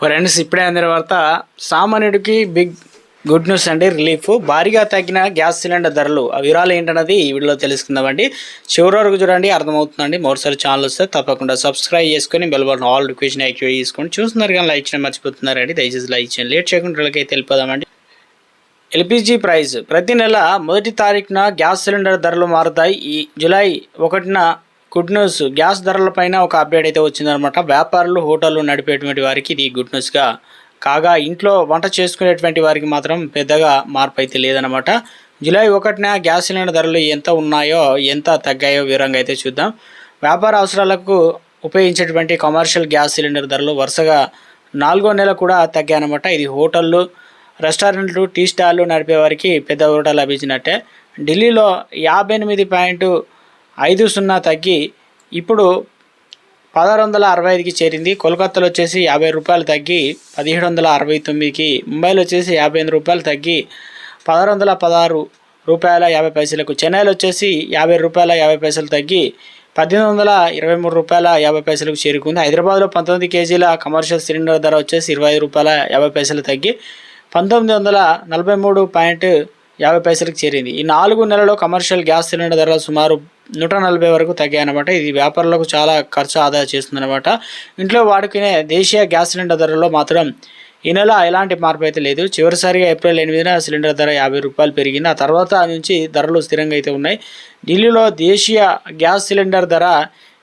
Friends ఇప్పుడే అందిన వార్త సామాన్యుడికి బిగ్ గుడ్ న్యూస్ అండి రిలీఫ్. భారీగా తగ్గిన గ్యాస్ సిలిండర్ ధరలు ఆ వివరాలు ఏంటన్నది ఈ వీడియోలో తెలుసుకుందామండి. చివరి వరకు చూడండి అర్థమవుతుందండి. మరోసారి ఛానల్ వస్తే తప్పకుండా సబ్స్క్రైబ్ చేసుకొని బెల్ బటన్ ఆల్ రిక్వెషన్ యాక్టివేట్ చేసుకొని చూస్తున్నారు కానీ లైక్ చేయడం మర్చిపోతున్నారండి. దయచేసి లైక్ చేయండి. లేట్ చేయకుండా అయితే వెళ్ళిపోదామండి. LPG price. ప్రతి నెల మొదటి తారీఖున గ్యాస్ సిలిండర్ ధరలు మారుతాయి. ఈ జూలై ఒకటిన గుడ్ న్యూస్ గ్యాస్ ధరలపైన ఒక అప్డేట్ అయితే వచ్చిందనమాట వ్యాపారులు హోటళ్ళు నడిపేటువంటి వారికి ఇది గుడ్ న్యూస్గా కాగా ఇంట్లో వంట చేసుకునేటువంటి వారికి మాత్రం పెద్దగా మార్పు అయితే లేదనమాట జూలై ఒకటిన గ్యాస్ సిలిండర్ ధరలు ఎంత ఉన్నాయో ఎంత తగ్గాయో వివరంగా అయితే చూద్దాం. వ్యాపార అవసరాలకు ఉపయోగించేటువంటి కమర్షియల్ గ్యాస్ సిలిండర్ ధరలు వరుసగా నాలుగో నెల కూడా తగ్గాయనమాట ఇది హోటళ్ళు రెస్టారెంట్లు టీ స్టాళ్ళు నడిపే వారికి పెద్ద ఊరట లభించినట్టే. ఢిల్లీలో యాభై ఎనిమిది పాయింట్ ఐదు సున్నా తగ్గి ఇప్పుడు పదహారు వందల అరవై ఐదుకి చేరింది. కోల్కతాలో వచ్చేసి యాభై రూపాయలు తగ్గి పదిహేడు వందల అరవై తొమ్మిదికి ముంబైలో వచ్చేసి యాభై ఎనిమిది రూపాయలు తగ్గి పదహారు వందల పదహారు రూపాయల యాభై పైసలకు చెన్నైలో వచ్చేసి యాభై రూపాయల యాభై పైసలు తగ్గి పద్దెనిమిది వందల ఇరవై మూడు రూపాయల యాభై పైసలకు చేరుకుంది. హైదరాబాద్లో పంతొమ్మిది కేజీల కమర్షియల్ సిలిండర్ ధర వచ్చేసి ఇరవై ఐదు రూపాయల యాభై పైసలు తగ్గి పంతొమ్మిది వందల నలభై మూడు పాయింట్ యాభై పైసలకు చేరింది. ఈ నాలుగు నెలలో కమర్షియల్ గ్యాస్ సిలిండర్ ధరలు సుమారు నూట నలభై వరకు తగ్గాయన్నమాట ఇది వ్యాపారులకు చాలా ఖర్చు ఆదా చేస్తుందన్నమాట. ఇంట్లో వాడుకునే దేశీయ గ్యాస్ సిలిండర్ ధరలో మాత్రం ఈ నెల ఎలాంటి మార్పు అయితే లేదు. చివరిసారిగా ఏప్రిల్ ఎనిమిదిన సిలిండర్ ధర యాభై రూపాయలు పెరిగింది. ఆ తర్వాత నుంచి ధరలు స్థిరంగా అయితే ఉన్నాయి. ఢిల్లీలో దేశీయ గ్యాస్ సిలిండర్ ధర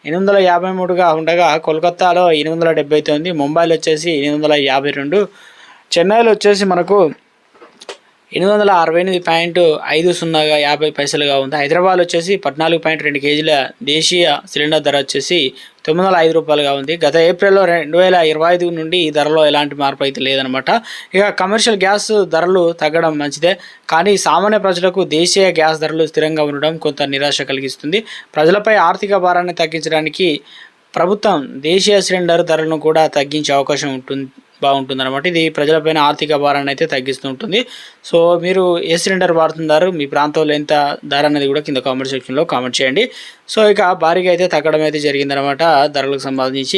ఎనిమిది వందల యాభై మూడుగా ఉండగా కోల్కత్తాలో ఎనిమిది వందల డెబ్బై తొమ్మిది ముంబైలో వచ్చేసి ఎనిమిది వందల యాభై రెండు చెన్నైలో వచ్చేసి మనకు ఎనిమిది వందల అరవై ఎనిమిది పాయింట్ ఐదు సున్నాగా యాభై పైసలుగా ఉంది. హైదరాబాద్ వచ్చేసి పద్నాలుగు పాయింట్ రెండు కేజీల దేశీయ సిలిండర్ ధర వచ్చేసి తొమ్మిది వందల ఐదు రూపాయలుగా ఉంది. గత ఏప్రిల్లో రెండు వేల ఇరవై ఐదు నుండి ఈ ధరలో ఎలాంటి మార్పు అయితే లేదనమాట. ఇక కమర్షియల్ గ్యాస్ ధరలు తగ్గడం మంచిదే. కానీ సామాన్య ప్రజలకు దేశీయ గ్యాస్ ధరలు స్థిరంగా ఉండడం కొంత నిరాశ కలిగిస్తుంది. ప్రజలపై ఆర్థిక భారాన్ని తగ్గించడానికి ప్రభుత్వం దేశీయ సిలిండర్ ధరలను కూడా తగ్గించే అవకాశం ఉంటుంది. బాగుంటుంది అనమాట ఇది ప్రజలపైన ఆర్థిక భారాన్ని అయితే తగ్గిస్తూ ఉంటుంది సో మీరు ఏ సిలిండర్ వాడుతున్నారు మీ ప్రాంతంలో ఎంత ధర అనేది కూడా కింద కామెంట్ సెక్షన్లో కామెంట్ చేయండి. సో ఇక భారీగా అయితే తగ్గడం అయితే జరిగిందనమాట ధరలకు సంబంధించి